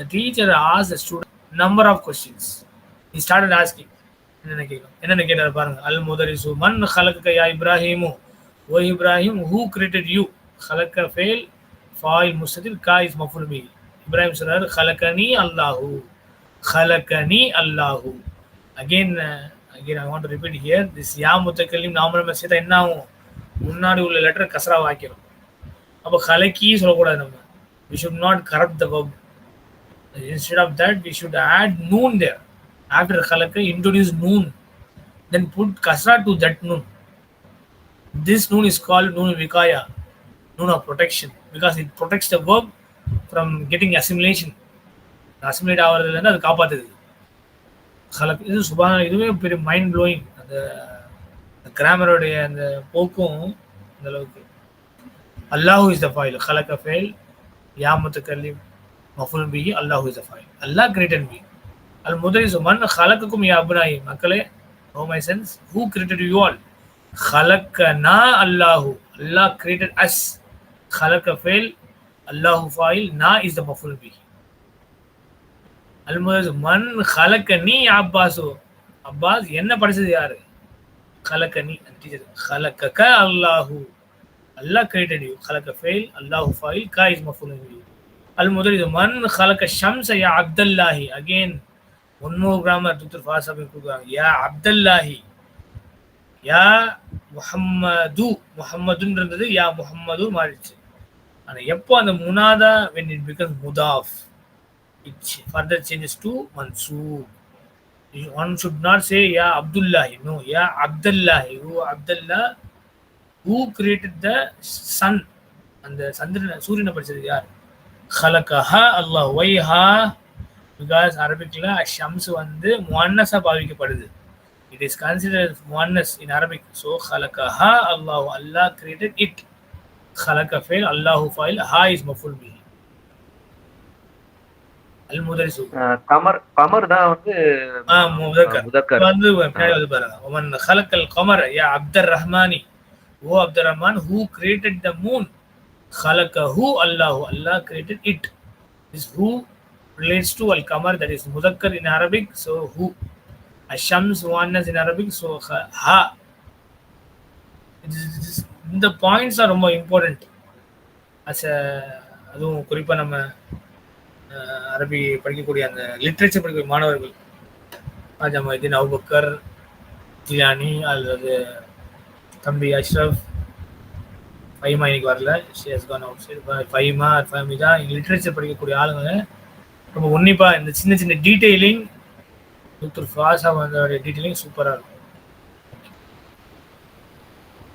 the teacher asked the student number of questions. He started asking என்னென்ன கேட்கும் என்னென்ன கேட்டார் பாருங்க. அல் முதரிசு மன் ஹலக்க யா Ibrahim. O Ibrahim who created you ஹலக்க ஃபேல் ஃபாயில் முஸ்தில் கா இஸ் மஃபுல் பி இப்ராஹிம் சொல்றாரு ஹலக்கனி அல்லாஹு. ஹலக்கனி அல்லாஹு. Again again I want to repeat here this யா முத்தக்கல்லிம் நாம சேர்த்தா என்ன ஆகும்? முன்னாடி உள்ள லெட்டர் கசரா வாக்கிறோம் அப்போ ஹலக்கி சொல்லக்கூடாது நம்ம. We should not corrupt the pub instead of that we should add noon there after khalaka introduce noon then put kasra to that noon this noon is called noon vikaya noon of protection because it protects the verb from getting assimilation assimilate ஆகிறதுலேருந்து அது காப்பாத்துது கலக் இது சுபான இதுவே பெரிய mind blowing அந்த கிராமருடைய அந்த போக்கும் அந்த அளவுக்கு அல்லாஹு இஸ் த ஃபைல் கலக்க ஃபைல் யாமத்து கல்லி மஃபுல் பிஹி அல்லாஹ் இஸ் அஃபாய் அல்லாஹ் கிரேட்டன் பி அல் முதலிசு மன் ஹலக்குக்கும் யா அப்னாயி மக்களே O my sons who created you all ஹலக்கனா அல்லாஹு அல்லாஹ் கிரியேட்டட் அஸ் ஹலக்க ஃபெயில் அல்லாஹு ஃபாயில் நா இஸ் த மஃபுல் பிஹி அல் முதலிசு மன் ஹலக்க நீ அப்பாஸு அப்பாஸ் என்ன படிச்சது யாரு ஹலக்கனி டீச்சர் ஹலக்கக அல்லாஹு அல்லாஹ் கிரியேட்டட் யூ ஹலக்க ஃபெயில் அல்லாஹு ஃபாயில் கா இஸ் மஃபுல் பிஹி அல் முதல் இது மன் ஹலக ஷம்ஸ் யா அப்தல்லாஹி. அகெயின் ஒன்னூறு கிராமர் டாக்டர் ஃபாசாபி கொடுக்குறாங்க. யா அப்தல்லாஹி. யா முஹம்மது. முஹம்மதுன்றது யா முஹம்மது மாறிடுச்சு. ஆனால் எப்போ அந்த முனாதா வென் இட் பிகம் முதாஃப் இட்ஸ் ஃபர்தர் சேஞ்சஸ் டு மன்சூப் ஒன் சுட் நாட் சே யா அப்துல்லாஹி. நோ யா அப்தல்லாஹி. O Abdullah who created the sun அந்த சந்திரனை சூரியனை படிச்சது யார்? ஹலகஹா அல்லாஹ் ஒய்ஹா பிகாஸ் அரபிக்ல ஷம்ஸ் வந்து முன்னஸா பாவிக்கப்படுது. இட் இஸ் கன்சிடர் முன்னஸ் இன் அரபிக் ஸோ ஹலகஹா அல்லாஹ் அல்லாஹ் கிரியேட்டட் இட் ஹலக ஃபேல் அல்லாஹு ஃபைல் ஹா இஸ் மஃபுல் பி அல் முதரிசு கமர் கமர் தான் வந்து ஆ முதக்கர் முதக்கர் வந்து பின்னாடி வந்து பாருங்க ஒமன் ஹலக்கல் கமர் யா அப்தர் Rahmani O Abdur Rahman who created the moon ஹலக்க ஹூ அல்லாஹு அல்லாஹ் கிரியேட்டட் இட் இஸ் ஹூ ரிலேட்ஸ் டு அல் கமர் தட் இஸ் முதக்கர் இன் அரபிக் ஸோ ஹூ அஷம்ஸ் ஒன்னஸ் இன் அரபிக் ஸோ ஹா இந்த பாயிண்ட்ஸ் தான் ரொம்ப இம்பார்ட்டண்ட் அஸ் அதுவும் குறிப்பாக நம்ம அரபி படிக்கக்கூடிய அந்த லிட்ரேச்சர் படிக்கக்கூடிய மாணவர்கள். ராஜா மொஹிதீன் அவுபக்கர் ஜிலானி அல்லது தம்பி அஷ்ரஃப் ஃபைமா இன்னைக்கு வரல she's gone out side Faima Fahmida literature படிக்கக்கூடிய ஆளுங்க ரொம்ப உன்னிப்பாக இந்த சின்ன சின்ன டீட்டெயிலிங் டாக்டர் ஃபாஸா வந்தோடைய டீட்டெயிலிங் சூப்பராக இருக்கும்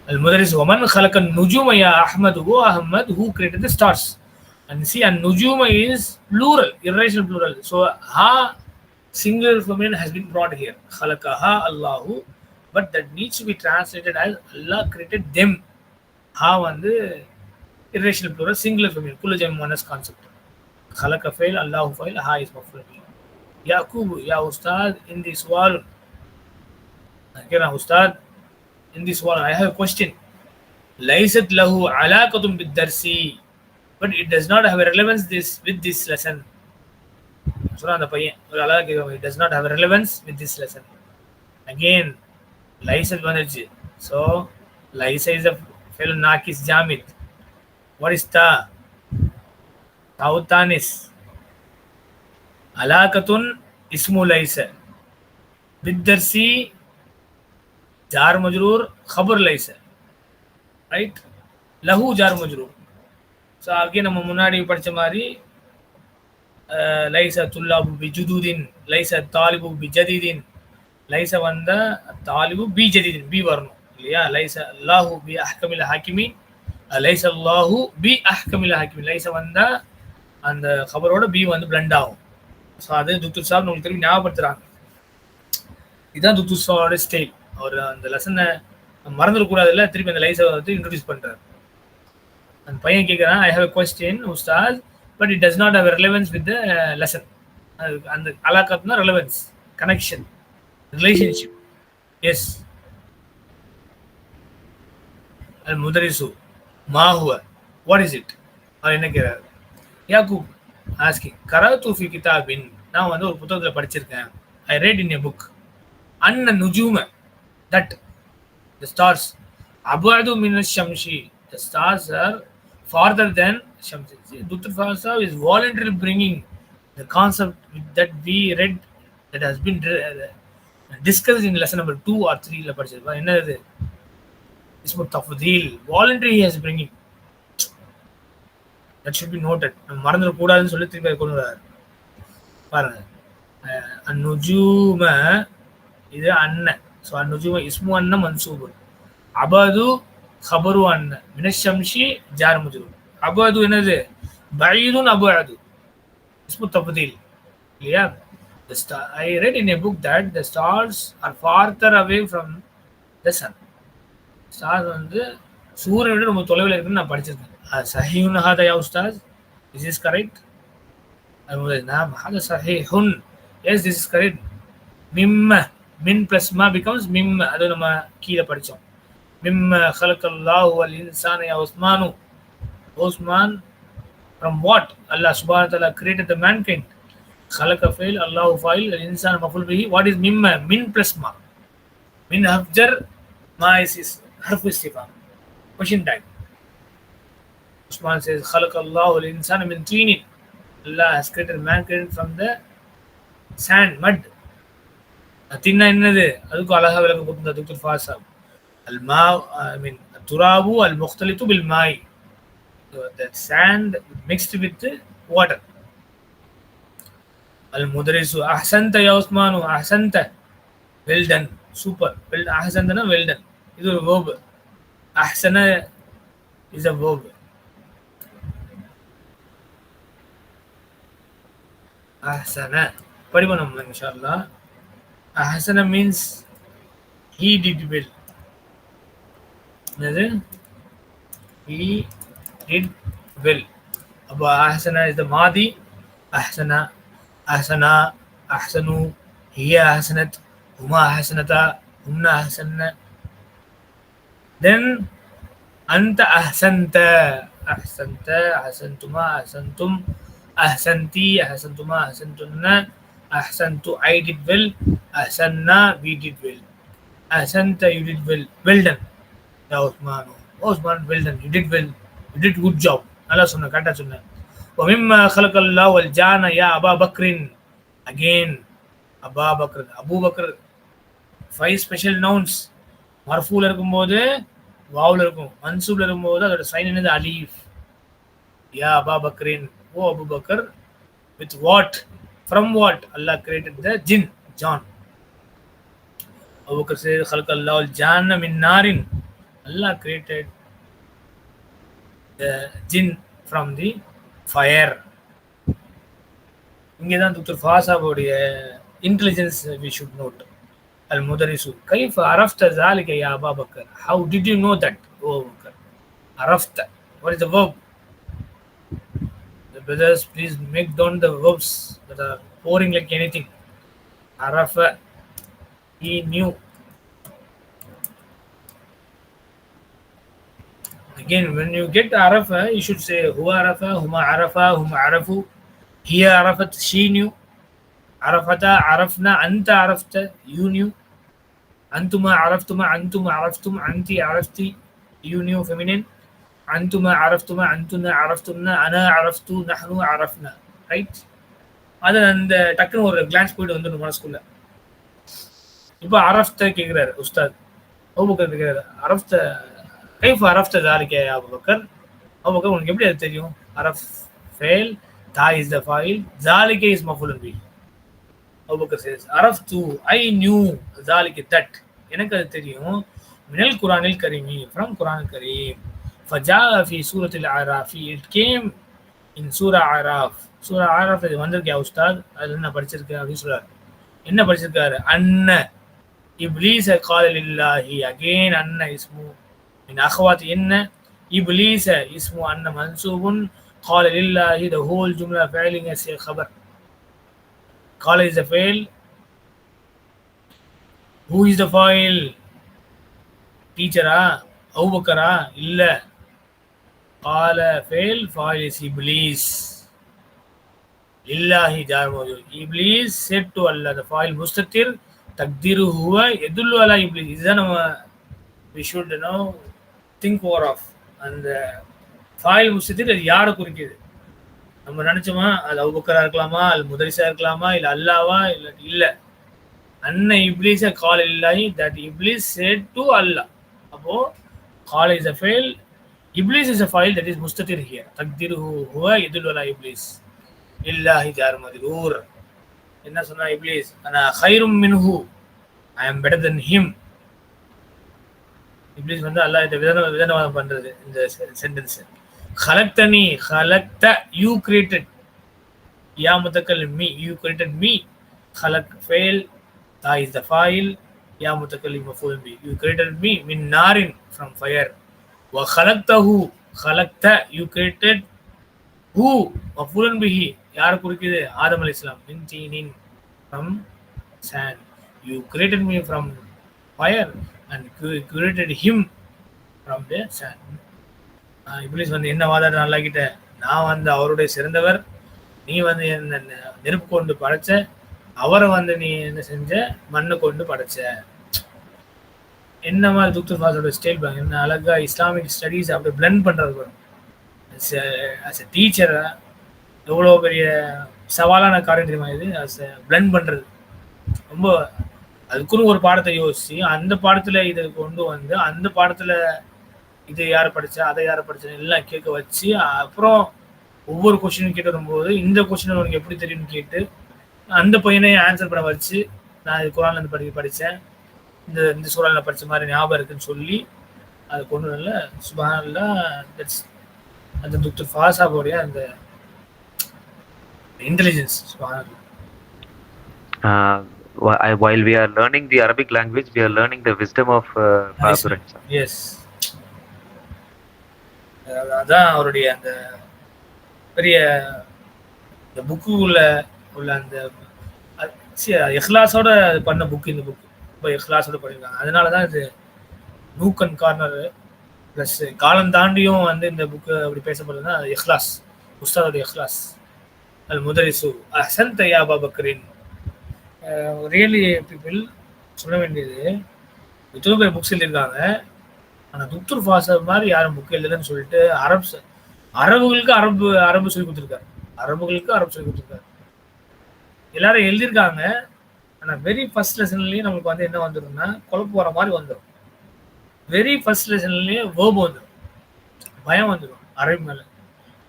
المدرس ومن خلق النجوم يا أحمد هو أحمد who created the stars and see and nujuma is plural irrational plural so ha singular feminine has been brought here khalaqaha allahu but that needs to be translated as allah created them ha வந்து irrational plural singular feminine kullu jam muannas concept khalaqa fail allahu fail ha is maf'ul bih yaqub ya ustad in this wall again ustad in this wall i have a question laysat lahu alaqatun bid-darsi but it does not have a relevance this with this lesson சொன்னா அந்த பையன் ஒரு அழகா கேட்கும் it does not have a relevance with this lesson again லைசல் வந்துருச்சு so Lisa is a fellow nakis jamid what is ta tautanis alaqatun ismu laysa بالدرسي جار مجرور خبر ليس right லஹு jar மஜ்ரூர் so அங்கே நம்ம முன்னாடி படிச்ச மாதிரி அஹ், லைச துல்லாபு பி ஜுதூதின் லைச தாலிபு பி ஜதீதின் லைச வந்த தாலிபு பி ஜதீதின் பி வரணும் இல்லையா? லைச அல்லாஹு பி அஹ்கமில் ஹாக்கிமி லைச அல்லாஹு பி அஹ்கமில் ஹாக்கிமி லைச வந்தா அந்த கபரோட பி வந்து பிளண்ட் ஆகும். ஸோ அது துத்து சாப் உங்களுக்கு திரும்பி ஞாபகப்படுத்துறாங்க. இதுதான் துத்து சாவோட ஸ்டைல் அவர் அந்த லெசனை மறந்துடக்கூடாதுல்ல திருப்பி அந்த லைஸை வந்து இன்ட்ரடியூஸ் பண்ணுறாரு அந்த பையன் கேட்குறான் I have question Ustad but it does not have relevance with the lesson அந்த அலாக்காத்னா ரெலவென்ஸ் கனெக்ஷன் ரிலேஷன்ஷிப் எஸ் அல் முதரிசு மாஹுவ வாட் இஸ் இட் அவர் என்ன கேட்கிறார் யாக்கூப் ஆஸ்கிங் கரத்து ஃபி கிதாபின் நான் வந்து ஒரு புத்தகத்துல படிச்சிருக்கேன் ஐ read in a book அன்ன நுஜூம that the stars abadu min shamshi the stars are farther than shamsi See, Dr. Fasab is voluntarily bringing the concept that we read that has been uh, discussed in lesson number 2 or 3 ல படிச்சிருப்பா என்னது ismu tafdil voluntary he is bringing. That should be noted. நம்ம மறந்துட கூடாதுன்னு சொல்லி திருப்பி கொண்டு வராரு பாருங்க. அஹ் அந்நுஜூம இது அண்ணன் ஸோ அந்நுஜூம இஸ்மு அண்ணன் மன்சூபு. அபது ஹபரு அண்ணன் மினஷம்ஷி ஜார் முஜுரு அபது என்னது? பைதுன் அபது இஸ்மு தப்தீல் இல்லையா? The star, I read in a book that the stars are farther away from the sun. Stars வந்து சூரியன் விட ரொம்ப தொலைவில் இருக்குன்னு நான் படிச்சிருக்கேன். அது சஹீஹுன் ஹாதா யா உஸ்தாஸ் இஸ் இஸ் கரெக்ட் அது நாம் சஹி ஹுன் எஸ் திஸ் இஸ் கரெக்ட் மிம்ம மின் பிளஸ் மா பிகம்ஸ் மிம்ம. அது நம்ம கீழே படித்தோம் மிம்ம ஹலக்கல்லாஹு அல் இன்சான யா உஸ்மானு. உஸ்மான் ஃப்ரம் வாட் அல்லா சுபான தலா create the mankind khalaqa fa'il Allahu fa'il al insan மஃபுல் பிஹி. What is mimma மின் plus மா. மின் ஹப்ஜர் ma is, is حرف استفهام question time Usman says خلق الله الإنسان من طين Allah has created mankind from the sand mud அத்தின்னா என்னது அதுக்கும் அழகா விளக்க கொடுத்த ஃபாஸ் ஆகும் அல் மா ஐ மீன் துராபு அல் முக்தலித்து பில் மாய் the sand mixed with the water. Al-Mudarisu, Ahsanta ya Usmanu, Ahsanta. Well done, super. Well, இது ஒரு verb. Ahsana is a verb. Ahsana. படிப்போம் நம்ம இன்ஷால்லா அஹசன மீன்ஸ் he did well என்னது he did well. Abu Ahsana is the Madi. Ahsana, Ahsana, Ahsanu, Hiya Ahsanat, Huma Ahsanata, Humna Ahsanna. Then அந்த அஹசந்த அஹசந்த அஹசந்துமா அஹசந்தும் அஹசந்தி அஹசந்துமா அஹசந்துன்னு அஹசந்து ஐ டிட் வெல் அஹசன்னா we did well அஹசந்த you did well well done yeah Usman Usman well done you did well you did good job நல்லா சொன்னேன் கரெக்டாக சொன்னேன் ஒமிம்மா ஹலகல்லா வல் ஜான யா அபா பக்ரின் அகெயின் அபா பக்ரன் அபு பக்ரன் ஃபைவ் ஸ்பெஷல் நவுன்ஸ் மர்ஃபூல் இருக்கும்போது வாவ்ல இருக்கும். மன்சூப்ல இருக்கும்போது அதோட சைன் என்னது? அலீஃப். யா அபா Bahrain O Abu Bakr with what from what Allah created the jinn ஜான் அபுபக்கர் சேர் ஹல்க் அல்லா ஜான மின் அல்லாஹ் created jinn from the fire இங்கே தான் டாக்டர் ஃபாசாவுடைய intelligence we should note المدرس كيف عرفت ذلك يا أبا بكر؟ How did you know that أبو بكر؟ عرفت. What is the verb? The brothers please make down the verbs that are pouring like anything. عرف. He knew. Again when you get arafa you should say huwa arafa huma arafa hum arafu he arafat she knew. அரஃபதா அரஃப்னா அந்த அரஃப்த யூனியூ அந்துமா அரஃப்துமா அந்தும் அரஃப்தும் அந்தி அரஃப்தி யூனியூ feminine அந்துமா அரஃப்துமா அந்துன்னா அரஃப்தும்னா அனா அரஃப்து நஹனு அரஃப்னா right அது அந்த டக்குன்னு ஒரு கிளான்ஸ் போயிட்டு வந்துடும் மனசுக்குள்ள இப்போ அரஃப்த கேட்குறாரு உஸ்தாத் அபுபக்கர் கேட்குறாரு அரஃப்த கைஃப் அரஃப்த தாரிக்கே அபுபக்கர் அபுபக்கர் உனக்கு எப்படி அது தெரியும் அரஃப் ஃபெயில் தா இஸ் த ஃபாயில் ஜாலிகே இஸ் மஃபுல் பி அபுபக்கர் சேஸ் அரஃப் தூ ஐ நியூ ஜாலிக்கு தட் எனக்கு அது தெரியும். மினல் குரானில் கரீமி ஃப்ரம் குரான் கரீம். ஃபஜா ஃபி சூரத்தில் ஆராஃபி இட் கேம் இன் சூரா ஆராஃப் சூரா ஆராஃப் இது வந்திருக்கேன் உஸ்தாத்? அது என்ன படிச்சிருக்கேன் அப்படின்னு சொல்கிறார் என்ன படிச்சிருக்காரு? அண்ண இப்லீஸ காலல் இல்லாஹி அகெயின் அண்ண இஸ்மு மின் அஹ்வாத். என்ன? இப்லீஸ் இஸ்மு அண்ண மன்சூபுன் காலல் இல்லாஹி த ஹோல் ஜும்லா failing as a Color is the fail. Who is the foil? டீச்சரா அவுபக்கரா இல்ல. கால ஃபெயில் ஃபாயில் இஸ் இப்ளீஸ் லில்லாஹி ஜார்மோஜு இப்ளீஸ் செட் டு அல்ல த ஃபாயில் முஸ்தத்திர் தக்திரு ஹுவ எதுல்லு அலா இப்ளீஸ் இதுதான் நம்ம we should know think over of அந்த ஃபாயில் முஸ்தத்திர் அது யாரை குறிக்கிது? நம்ம நினைச்சோமா அது அவுபக்கரா இருக்கலாமா அது முதலிசா இருக்கலாமா இல்ல அல்லாவா இல்ல இல்ல. அன்ன இப்ளீஸ கால் இல்லாஹி that Iblis said to Allah. அப்போ கால் இஸ் அ ஃபெயில் இப்ளீஸ் இஸ் அ ஃபைல் தட் இஸ் mustatir ஹியர். தக்திருஹு ஹுவ யதுல் வலா இப்ளீஸ் இல்லாஹி ஜார் மஜ்ரூர் என்ன சொன்னா இப்ளீஸ் ஆனா ஹைரும் மின்ஹு I am better then him. Iblis வந்து அல்லாஹ் இந்த விதன விதனவாதம் பண்றது இந்த சென்டென்ஸ். ஹலக்தனி ஹலக்த யூ கிரியேட்டட் யா முதக்கல் மீ யூ கிரியேட்டட் மீ ஹலக் ஃபெயில் தா இஸ் த ஃபாயில் யா முதக்கல் மஃபூல் பி யூ கிரியேட்டட் மீ மின் நாரின் ஃப்ரம் ஃபயர் வ ஹலக்தஹு ஹலக்த யூ கிரியேட்டட் ஹூ மஃபூலன் பிஹி யார் குறிக்குது? ஆதம் அலி இஸ்லாம் மின் தீனின் from sand you created me from fire and created him from the sand Iblis வந்து என்ன வாதாடு நல்லா கிட்ட நான் வந்து அவருடைய சிறந்தவர். நீ வந்து என்ன நெ- நெருப்பு கொண்டு படைச்ச. அவரை வந்து நீ என்ன செஞ்ச? மண்ணை கொண்டு படைச்ச. என்ன மாதிரி துக்து ஃபாஸோட ஸ்டைல் பாருங்க. என்ன அழகா இஸ்லாமிக் ஸ்டடீஸ் அப்படி பிளெண்ட் பண்ணுறது பாருங்க. அஸ் எ டீச்சரை எவ்வளோ பெரிய சவாலான காரியம் தெரியுமா இது? அஸ் பிளெண்ட் பண்றது. ரொம்ப அதுக்குன்னு ஒரு பாடத்தை யோசிச்சு அந்த பாடத்துல இதை கொண்டு வந்து அந்த பாடத்துல இது யார் படிச்சா அதை யார் படிச்சா எல்லாம் கேட்க வச்சு அப்புறம் ஒவ்வொரு கொஸ்டினும் கேட்டு வரும்போது இந்த கொஸ்டின் உனக்கு எப்படி தெரியும்னு கேட்டு அந்த பையனை ஆன்சர் பண்ண வச்சு நான் இது குரான்ல இருந்து படி படித்தேன் இந்த இந்த சூழல்ல படிச்ச மாதிரி ஞாபகம் இருக்குன்னு சொல்லி அதை கொண்டு வரல. சுபான்ல தட்ஸ் அந்த டாக்டர் ஃபாசாபோடைய அந்த இன்டெலிஜென்ஸ் சுபான் wh- I- while we are learning the Arabic language, we are learning the wisdom of uh. Yes அதான் அவருடைய அந்த பெரிய இந்த புக்கு உள்ள அந்த எஹ்லாஸோட பண்ண புக் இந்த புக் ரொம்ப எஹ்லாஸோட பண்ணியிருக்காங்க அதனால தான் இது நூக்கன் கார்னர் ப்ளஸ் காலம் தாண்டியும் வந்து இந்த புக்கு அப்படி பேசப்படுதுன்னா எஹ்லாஸ் உஸ்தாதோட எஹ்லாஸ் அது முதலிசு அஹன் தயாபா பக்ரின். ரியலி பீப்புள் சொல்ல வேண்டியது எத்தனை பேர் புக்ஸ் எழுதியிருக்காங்க. ஆனால் துத்துர் ஃபாசர் மாதிரி யாரும் புக் இல்லைன்னு சொல்லிட்டு அரபு அரபுகளுக்கு அரபு அரபு சொல்லி கொடுத்துருக்காரு. அரபுகளுக்கு அரபு சொல்லி கொடுத்துருக்காரு. எல்லாரும் எழுதியிருக்காங்க. ஆனால் வெரி ஃபர்ஸ்ட் லெசன்லேயும் நமக்கு வந்து என்ன வந்துடும்னா குழப்பு வர மாதிரி வந்துடும் வெரி ஃபர்ஸ்ட் லெசன்லேயே வேர்பு வந்துடும் பயம் வந்துடும் அரபி மேலே.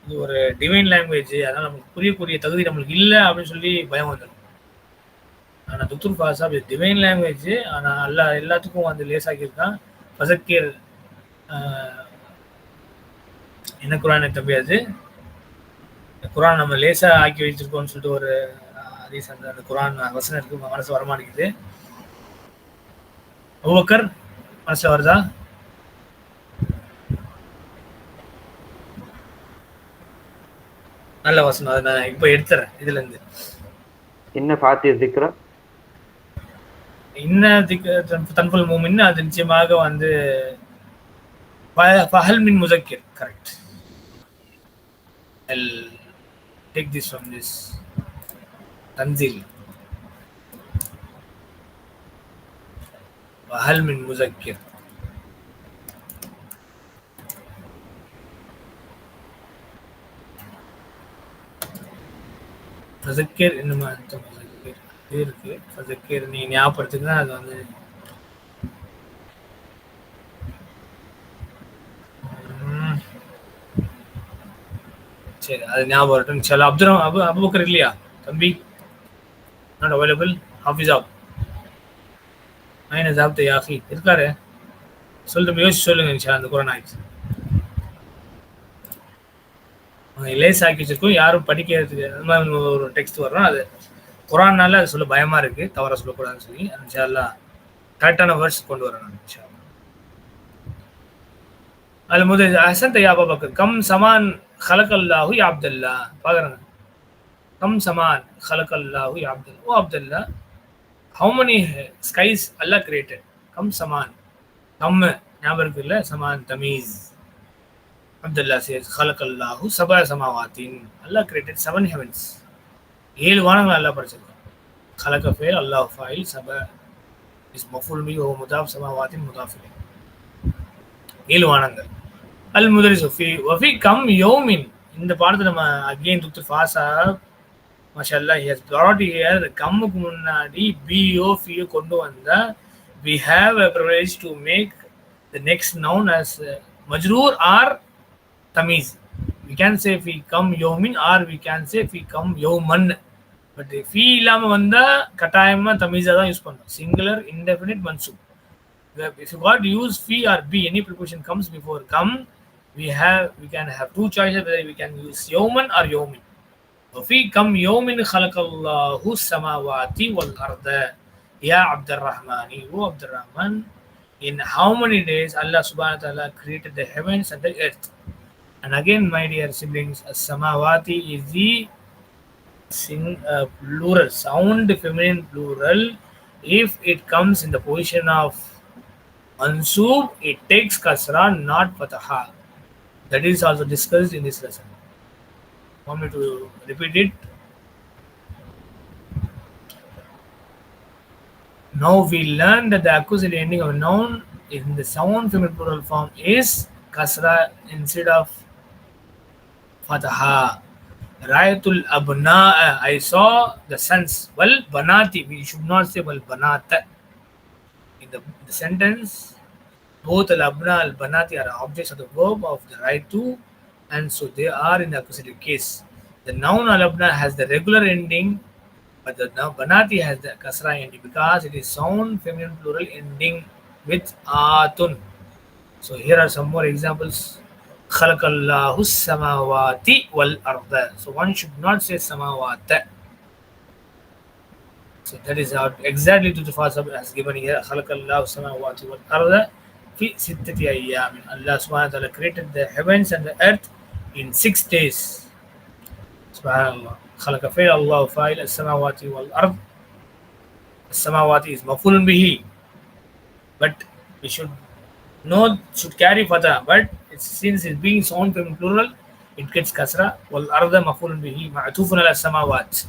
இது ஒரு டிவைன் லாங்குவேஜ் அதனால் நமக்கு புரியக்கூடிய தகுதி நம்மளுக்கு இல்லை அப்படின்னு சொல்லி பயம் வந்துடும் ஆனால் துத்துர் பாசா டிவைன் லாங்குவேஜ் ஆனால் எல்லா எல்லாத்துக்கும் வந்து லேசாக்கியிருக்கான். ஃபசக்கீர் என்ன குரான் தம்பி அது? குரான் நம்ம லேசா ஆக்கி வச்சிருக்கோம்னு சொல்லிட்டு ஒரு ஹதீஸ் அந்த அந்த குரான் வசனம் இருக்கு மனசு வரமாட்டேங்குது. அபூபக்கர் மனசுல வருதா? நல்ல வசனம் அதை நான் இப்போ எடுத்துறேன் இதுல இருந்து என்ன ஃபாத்தி திக்ரா இன்ன தன்புல் மூமின் அது நிச்சயமாக வந்து ஃபஹல் மின் முசக்கிர் correct I'll take this from this தன்சீல் ஃபஹல் மின் முசக்கிர் ஃபசக்கிர் என்னமா அர்த்தம் ஃபசக்கிர் இது இருக்கு ஃபசக்கிர் நீ ஞாபகப்படுத்துக்குன்னா அது வந்து சரி அது ஞாபகம் வரட்டும். சில அப்துல் அபு அபுபக்கர் இல்லையா? தம்பி? நாட் அவைலபிள் ஹாஃபிஸ் ஆப். ஐன ஜாப்த யாஃபி இருக்காரு? சொல்லிட்டு யோசிச்சு சொல்லுங்க இன்ஷா அந்த கொரோனா ஆயிடுச்சு லேஸ் ஆக்கி வச்சிருக்கோம். யாரும் படிக்கிறதுக்கு அந்த மாதிரி ஒரு டெக்ஸ்ட் வர்றோம் அது குரான்னால அது சொல்ல பயமா இருக்கு. தவற சொல்லக்கூடாதுன்னு சொல்லி. இன்ஷால்லா கரெக்டான வேர்ட்ஸ் கொண்டு வரேன் இன்ஷா அது முதல் அசந்த யா பக்கம் கம் சமான் ஹலக்கல்லாஹு யா அப்துல்லா பாக்குறாங்க கம் சமான் ஹலக்கல்லாஹு யா அப்துல்லா ஓ Abdullah how many skies Allah created come சமான் கம் ஞாபகம் இருக்குல்ல சமான் தமீஸ் Abdullah says, Khalaqallahu சபா சமாவாத்தின் அல்லா கிரியேட்டட் செவன் ஹெவன்ஸ் ஏழு வானங்கள் அல்லா படைச்சிருக்கான் கலக்க ஃபேல் அல்லாஹ் ஃபாயில் சப இஸ் மஃபுல் மீ ஓ முதாப் சமாவாத்தின் முதாஃபிலே ஏழு வானங்கள் அல் முதலி சுஃபி வஃபி கம் யோமின் இந்த பாடத்தை நம்ம அகெயின் துத்து ஃபாஸா மஷல்லா ஹியஸ் ப்ராட் ஹியர் கம்முக்கு முன்னாடி பிஓ ஃபியோ கொண்டு வந்த we have a privilege to make the next noun as மஜ்ரூர் or தமீஸ் வி கேன் சே ஃபி கம் யோமின் ஆர் வி கேன் சே ஃபி கம் யோமன் பட் ஃபீ இல்லாமல் வந்தால் கட்டாயமாக தமிழாக தான் யூஸ் பண்ணணும் சிங்குலர் இன்டெஃபினிட் மன்சூப் if you got use fee or be any preposition comes before come we have we can have two choices whether we can use yawman or yawmin وفي كم يوم خلق الله السماوات والأرض يا عبد الرحمن O عبد الرحمن in how many days Allah subhanahu wa ta'ala created the heavens and the earth and again my dear siblings samawati is the sing, uh, plural sound feminine plural if it comes in the position of mansoob it takes kasra not fataha that is also discussed in this lesson want me to repeat it now we learn that the accusative ending of a noun in the sound feminine plural form is kasra instead of fataha Rayatul abna I saw the sons. Well, banati. We should not say well banata. In the, the sentence, both al abna al banati are objects of the verb of the raitu, and so they are in the accusative case. The noun al abna has the regular ending, but the noun banati has the kasra ending because it is sound feminine plural ending with atun. So here are some more examples. خلق الله السماوات والأرض. So one should not say samawat. So that is how exactly to the first as given here. خلق الله السماوات والأرض في ستة أيام. Allah subhanahu wa ta'ala created the heavens and the earth in six days. Subhanallah. خلق فعل الله فاعل السماوات والأرض. السماوات is مفعول به. But we should know should carry fatha, but it's, since it's being sound from plural, it gets kasra. Wal arda mafulun bihi ma'tufun ala samawat.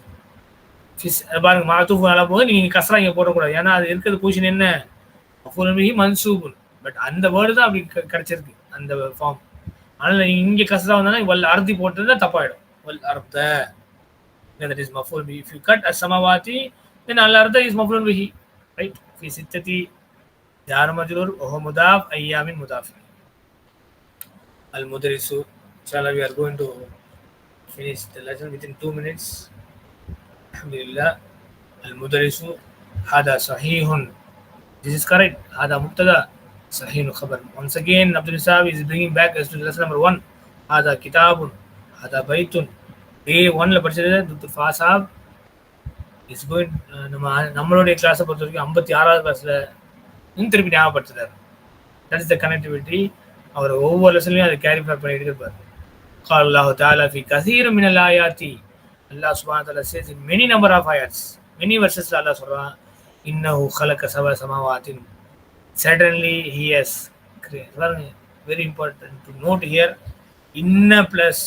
பாருங்க மாத்தூஃபுன் அலா போது நீங்க கஸ்ரா இங்க போடக்கூடாது ஏன்னா அது இருக்கிறது position என்ன மஃபூலன் பிஹி மன்சூபுன் பட் அந்த வேர்டு தான் அப்படி கிடைச்சிருக்கு அந்த ஃபார்ம் ஆனால் நீங்கள் இங்கே கசரா வந்தாலும் வல் அறுதி போட்டதுல தப்பாயிடும் வல் அர்த்த தட் இஸ் மஃபூல் பி இஃப் யூ கட் அசமவாதி தென் அல் அர்த்த இஸ் மஃபூல் பிஹி ரைட் ஃபி சித்ததி யார் மஜ்ரூர் ஓஹோ முதாஃப் ஐயாமின் முதாஃப் அல் முதரிசு inshallah we are going to finish the lesson within two minutes alhamdulillah al mudarisu hada sahihun this is correct hada mubtada Sahih al-Khabar. Once again, Abdul Isab is bringing back as to lesson number one. Hada kitabun, hada baitun. டே ஒன்ல படிச்சது துத்து ஃபாசாப் is going நம்ம நம்மளுடைய கிளாஸை பொறுத்த வரைக்கும் ஐம்பத்தி ஆறாவது கிளாஸில் திருப்பி ஞாபகப்படுத்துறாரு தட் இஸ் த கனெக்டிவிட்டி அவர் ஒவ்வொரு லெசன்லையும் அதை கேரி பண்ணிட்டு இருப்பார். கால் அல்லாஹு தாலா ஃபி கசீர மினல் ஆயாத்தி அல்லாஹ் சுபான் தாலா சேஸ் மெனி நம்பர் ஆஃப் ஆயாட்ஸ் மெனி வருஷஸ்ல அல்லாஹ் சொல்றான் இன்னஹு ஹலக்க சவ சமாவாத்தின். சடன்லி ஹியர்ஸ் பாருங்க very important to note here இன்ன பிளஸ்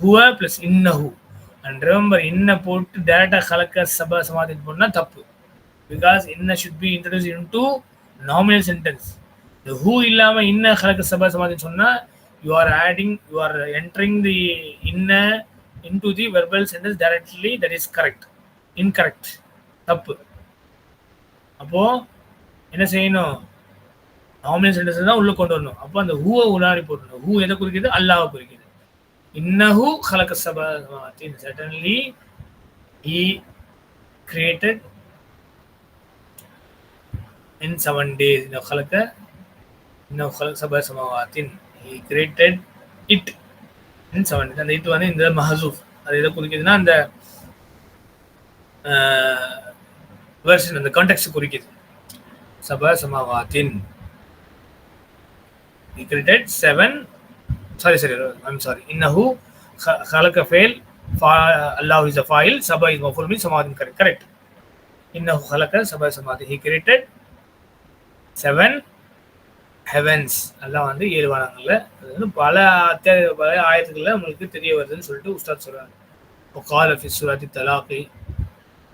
ஹுவா பிளஸ் இன்னஹு அண்ட் ரிமெம்பர் இன்ன போட்டு டேரக்டா கலக்க சப சமாதிக்கு போனா தப்பு. பிகாஸ் இன்ன should be introduce into nominal sentence இந்த ஹூ இல்லாமல் இன்ன கலக்க சப சமாதின்னு சொன்னா you are adding you are entering the இன்ன into the verbal sentence directly that is correct incorrect தப்பு. அப்போ என்ன செய்யணும் நாமினல் சென்டென்ஸ் தான் உள்ள கொண்டு வரணும் அப்போ அந்த ஹூவை உள்ளாடி போட்டணும் ஹூ எதை குறிக்குது அல்லாவை குறிக்குது இன்னஹு ஹலக சபாத்தின் suddenly he created in seven days இந்த ஹலக்க இன்னும் சபா சமாவாத்தின் he created it in seven days அந்த இட் வந்து இந்த மஹசூஃப் அது எதை குறிக்குதுன்னா அந்த வெர்ஷன் அந்த கான்டெக்ட் குறிக்குது சப சமவாத்தின் he created seven sorry sorry i'm sorry innahu khalaqa fail allah is the file sabah is maful min samadhin correct correct innahu khalaqa sabah samadhi he created seven heavens எல்லாம் வந்து ஏழு வானங்கள்ல அது வந்து பல அத்தியாய பல ஆயிரத்துக்குள்ள உங்களுக்கு தெரிய வருதுன்னு சொல்லிட்டு உஸ்தாத் சொல்றாங்க கால் அஃபிஸ் சுராத்தி தலாக்கி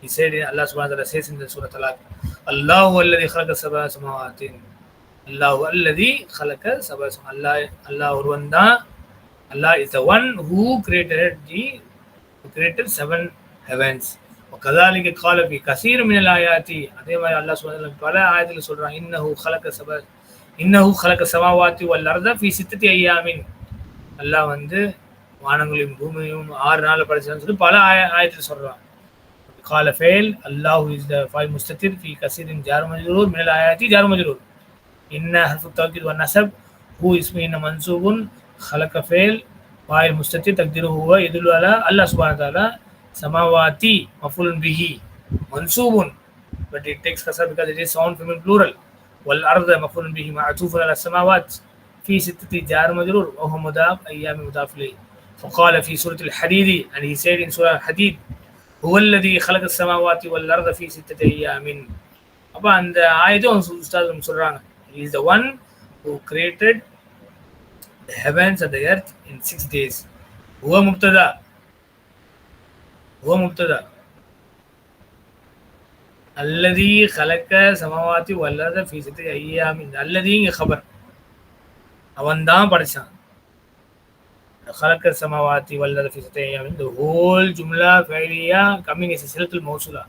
He said in Allah subhanahu wa ta'ala says in the Surah Talaq الله الذي خلق سبع سماوات الله الذي خلق سبع سماوات Allah Allah ஒருவன் தான் Allah is the one who created the who created seven heavens وكذلك قال في كثير من الآيات அதே மாதிரி அல்லாஹ் சுப்ஹானஹு பல ஆயத்துல சொல்றான் இன்னஹு خلق سبع இன்னஹு خلق السماوات والارض في ستة ايام அல்லாஹ் வந்து வானங்களையும் பூமியையும் ஆறு நாள் படைச்சான்னு சொல்லி பல ஆய ஆயத்தில் சொல்றான் قال فعل. الله is the فاعل مستتر في كثير جار مجرور من الآيات جار مجرور. إن حرف التوكيد والنسب هو اسم إن منصوب خلق فعل. فاعل مستتر تقديره هو يدل على الله سبحانه وتعالى. سماواتي مفعول به منصوب. But it takes kasar because it is sound feminine plural. والأرض مفعول به معطوف على السماوات. في ستة جار مجرور وهو مضاف أيام مضاف إليه. فقال في سورة الحديد and he said in سورة الحديد ஹுவல்லதி ஹலக சமாவாத்தி வல் அர்த ஃபீ சித்தத்தை ஐயாமின். அப்போ அந்த ஆயத்தை அவங்க உஸ்தாத் சொல்கிறாங்க is the one who created the heavens at the earth in six days ஹுவ முப்ததா? ஹுவ முப்ததா? அல்லதி கலக்க சமவாத்தி வல்லத ஃபீசத்தை ஐயாமின் அல்லதி இங்கே ஹபர் அவன் தான் படைச்சான். خلق السماوات والأرض في ستة أيام the whole جملة فعلية coming as a صلة الموصولة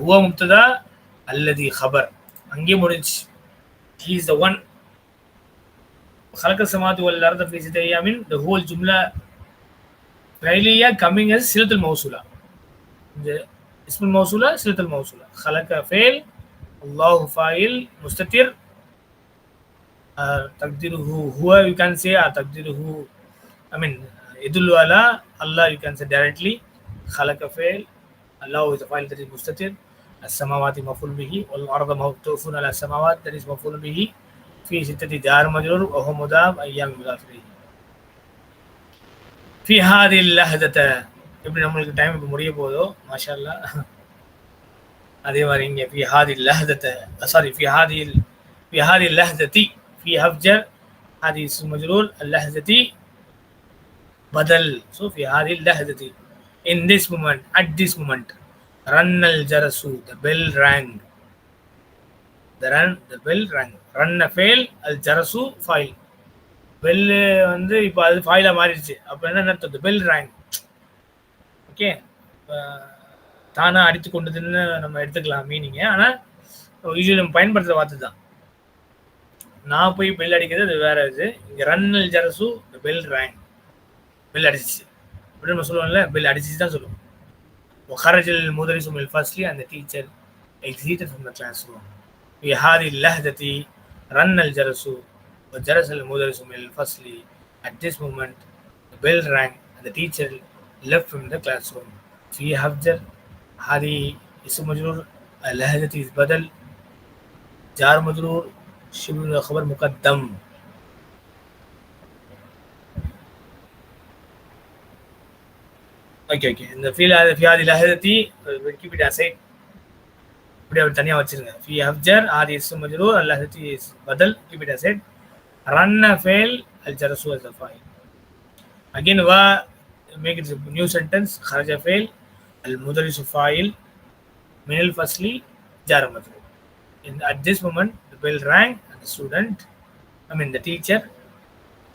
هو مبتدا الذي خبر அங்கே முடிஞ்சு he is the one خلق السماوات والأرض في ستة أيام the whole جملة فعلية coming as صلة الموصولة இந்த اسم الموصولة صلة الموصولة خلق فعل الله فاعل مستتر uh, تقديره هو you can say or تقديره I mean يدل على الله you can say directly خلق فعل الله is a file that is مستتر السماوات مفعول به والأرض موقوف على السماوات that is مفعول به في ستة جار مجرور وهو مضاف أيام مضاف إليه في هذه اللحظة எப்படி நம்மளுக்கு time இப்போ முடிய போதோ மாஷா அல்லாஹ் அதே மாதிரி இங்க في هذه اللحظة سوري في هذه ال- في هذه اللحظة في هفجر هذه اسم பதல் So fi hadhihi lahdati, in this moment, at this moment, run al jarasu, the bell rang. The run, the bell rang. Run a fail al jarasu பெல்லு வந்து இப்போ அது ஃபைலாக மாறிடுச்சு. அப்போ என்ன நடத்துது பெல் ரேங்க் ஓகே தானாக அடித்து கொண்டதுன்னு நம்ம எடுத்துக்கலாம் மீனிங்கு ஆனால் யூஸ்வலி நம்ம பயன்படுத்துகிற வார்த்தை தான். நான் போய் பெல் அடிக்கிறது அது வேற இது. இங்கே ரன்னல் ஜரசு பெல் ரேங்க் பெல் அடிச்சிச்சு அப்படி நம்ம சொல்லுவோம்ல பெல் அடிச்சிச்சு தான் சொல்லுவோம் وخرج المدرس من الفصل and the teacher exited from the classroom في هذه اللحظة رن الجرس وجرس المدرس من الفصل at this moment the bell rang and the teacher left from the classroom في هفجر هذه اسم مجرور اللهجة is بدل جار مجرور شبه خبر مقدم okay okay இந்த ஃபீல் அது ஃபியாதி லஹதத்தி கீப் இட் அசைட் இப்படி அவர் தனியாக வச்சிருங்க ஃபி ஹப்ஜர் ஆதி இஸ் மஜ்ரூர் அல் லஹதத்தி இஸ் பதல் கீப் இட் அசைட் ரன் ஃபேல் அல் ஜரசு அல் ஃபைல் again wa make it a new sentence kharaja fail al mudarris fa'il min al fasli jar majrur in at this moment the bell rang and the student i mean the teacher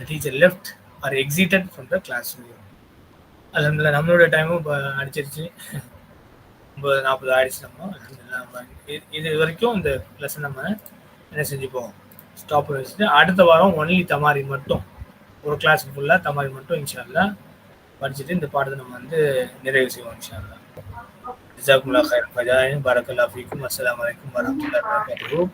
the teacher left or exited from the classroom அலமதுல்லா நம்மளோட டைமும் இப்போ அடிச்சிருச்சு. ஐம்பது நாற்பது ஆயிடுச்சு நம்ம. நம்ம இது- இது வரைக்கும் இந்த லெசன் நம்ம என்ன செஞ்சுப்போம்? ஸ்டாப் வச்சுட்டு அடுத்த வாரம் ஒன்லி தமாரி மட்டும். ஒரு கிளாஸ் ஃபுல்லாக தமாரி மட்டும் இன்ஷால்லா படிச்சுட்டு இந்த பாடத்தை நம்ம வந்து நிறைவு செய்வோம் இன்ஷால்லா ஜிசாக்குல்லா ஹைர் ஃபஜாயின் பரக்கல்லா ஃபீக்கும். அஸ்லாம் வலைக்கும் வரமத்துல்லா வபரகாத்துஹு.